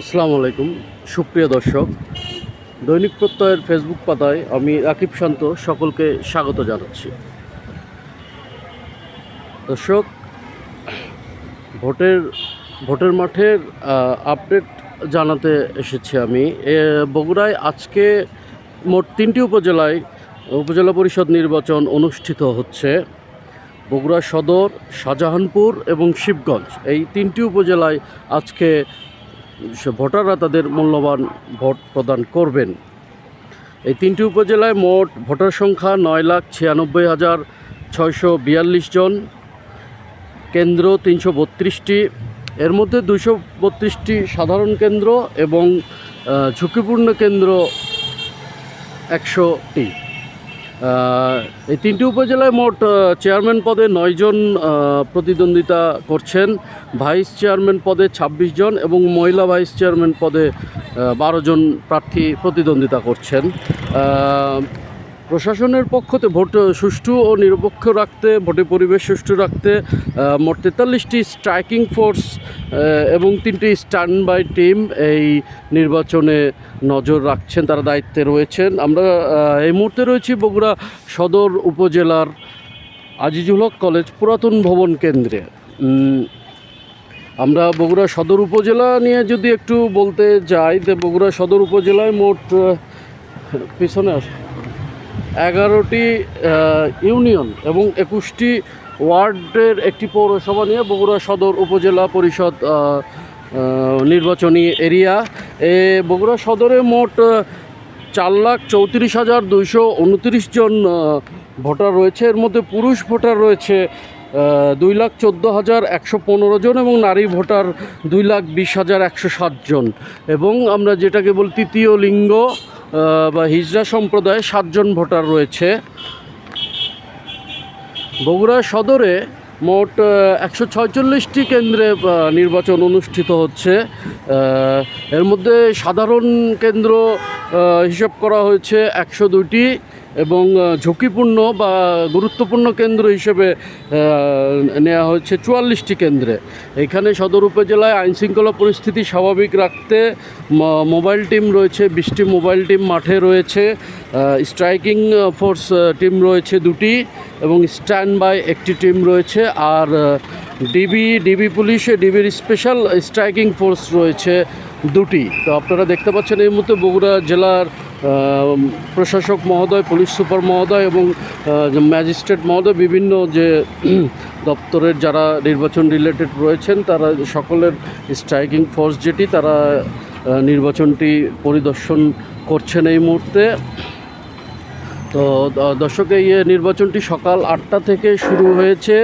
আসসালামু আলাইকুম। সুপ্রিয় দর্শক, দৈনিক প্রত্যয়ের ফেসবুক পাতায় আমি রাকিব শান্ত সকলকে স্বাগত জানাচ্ছি। দর্শক, ভোটের ভোটের মাঠের আপডেট জানাতে এসেছি আমি। বগুড়ায় আজকে মোট তিনটি উপজেলায় উপজেলা পরিষদ নির্বাচন অনুষ্ঠিত হচ্ছে। বগুড়া সদর, শাহজাহানপুর এবং শিবগঞ্জ। এই তিনটি উপজেলায় আজকে ভোটাররা তাদের মূল্যবান ভোট প্রদান করবেন। এই তিনটি উপজেলায় মোট ভোটার সংখ্যা নয় লাখ ছিয়ানব্বই হাজার ছয়শো বিয়াল্লিশ জন। কেন্দ্র তিনশো বত্রিশটি। এর মধ্যে দুশো বত্রিশটি সাধারণ কেন্দ্র এবং ঝুঁকিপূর্ণ কেন্দ্র একশোটি। এই তিনটি উপজেলায় মোট চেয়ারম্যান পদে নয়জন প্রতিদ্বন্দ্বিতা করছেন। ভাইস চেয়ারম্যান পদে ২৬ জন এবং মহিলা ভাইস চেয়ারম্যান পদে বারো জন প্রার্থী প্রতিদ্বন্দ্বিতা করছেন। প্রশাসনের পক্ষতে ভোট সুষ্ঠু ও নিরপেক্ষ রাখতে, ভোটে পরিবেশ সুষ্ঠু রাখতে মোট তেতাল্লিশটি স্ট্রাইকিং ফোর্স এবং তিনটি স্ট্যান্ড বাই টিম এই নির্বাচনে নজর রাখছেন, তারা দায়িত্বে রয়েছেন। আমরা এই মুহূর্তে রয়েছি বগুড়া সদর উপজেলার আজিজুল হক কলেজ পুরাতন ভবন কেন্দ্রে। আমরা বগুড়া সদর উপজেলা নিয়ে যদি একটু বলতে যাই বগুড়া সদর উপজেলায় মোট পিছনে আস। এগারোটি ইউনিয়ন এবং একুশটি ওয়ার্ডের একটি পৌরসভা নিয়ে বগুড়া সদর উপজেলা পরিষদ নির্বাচনী এরিয়া। এ বগুড়া সদরে মোট চার লাখ চৌত্রিশ হাজার দুইশো উনত্রিশ জন ভোটার রয়েছে। এর মধ্যে পুরুষ ভোটার রয়েছে দুই লাখ চোদ্দ হাজার একশো পনেরো জন এবং নারী ভোটার দুই লাখ বিশ হাজার একশো ষাট জন। এবং আমরা যেটাকে বলি তৃতীয় লিঙ্গ বা হিজড়া সম্প্রদায়ে সাতজন ভোটার রয়েছে। বগুড়া সদরে মোট একশো ছয়চল্লিশটি কেন্দ্রে নির্বাচন অনুষ্ঠিত হচ্ছে। এর মধ্যে সাধারণ কেন্দ্র হিসাব করা হয়েছে একশো দুটি এবং ঝুঁকিপূর্ণ বা গুরুত্বপূর্ণ কেন্দ্র হিসেবে নেওয়া হয়েছে চুয়াল্লিশটি কেন্দ্রে। এখানে সদর উপজেলায় আইনশৃঙ্খলা পরিস্থিতি স্বাভাবিক রাখতে মোবাইল টিম রয়েছে, বিশটি মোবাইল টিম মাঠে রয়েছে স্ট্রাইকিং ফোর্স টিম রয়েছে দুটি এবং স্ট্যান্ড বাই একটি টিম রয়েছে আর ডিবি ডিবি পুলিশে, ডিবির স্পেশাল স্ট্রাইকিং ফোর্স রয়েছে দুটি। তো আপনারা দেখতে পাচ্ছেন এই মুহূর্তে বগুড়া জেলার প্রশাসক মহোদয়, পুলিশ সুপার মহোদয় এবং ম্যাজিস্ট্রেট মহোদয় বিভিন্ন যে দপ্তরের যারা নির্বাচন রিলেটেড রয়েছেন, তারা সকলের স্ট্রাইকিং ফোর্স যেটি, তারা নির্বাচনটি পরিদর্শন করছেন এই মুহূর্তে। তো দর্শক, এই নির্বাচনটি সকাল আটটা থেকে শুরু হয়েছে।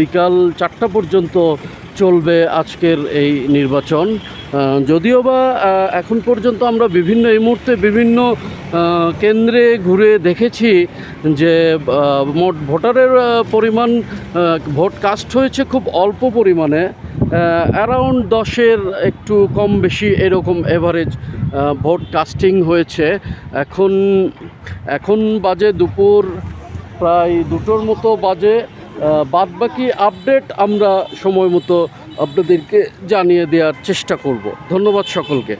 বিকাল চারটা পর্যন্ত চলবে আজকের এই নির্বাচন। যদিও বা এখন পর্যন্ত আমরা বিভিন্ন, এই মুহূর্তে বিভিন্ন কেন্দ্রে ঘুরে দেখেছি যে মোট ভোটারের পরিমাণ ভোট কাস্ট হয়েছে খুব অল্প পরিমাণে অ্যারাউন্ড দশের একটু কম বেশি এরকম এভারেজ ভোট কাস্টিং হয়েছে। এখন এখন বাজে দুপুর প্রায় দুটোর মতো বাজে বাদবাকি আপডেট আমরা সময় মতো আপনাদেরকে জানিয়ে দেওয়ার চেষ্টা করব। ধন্যবাদ সকলকে।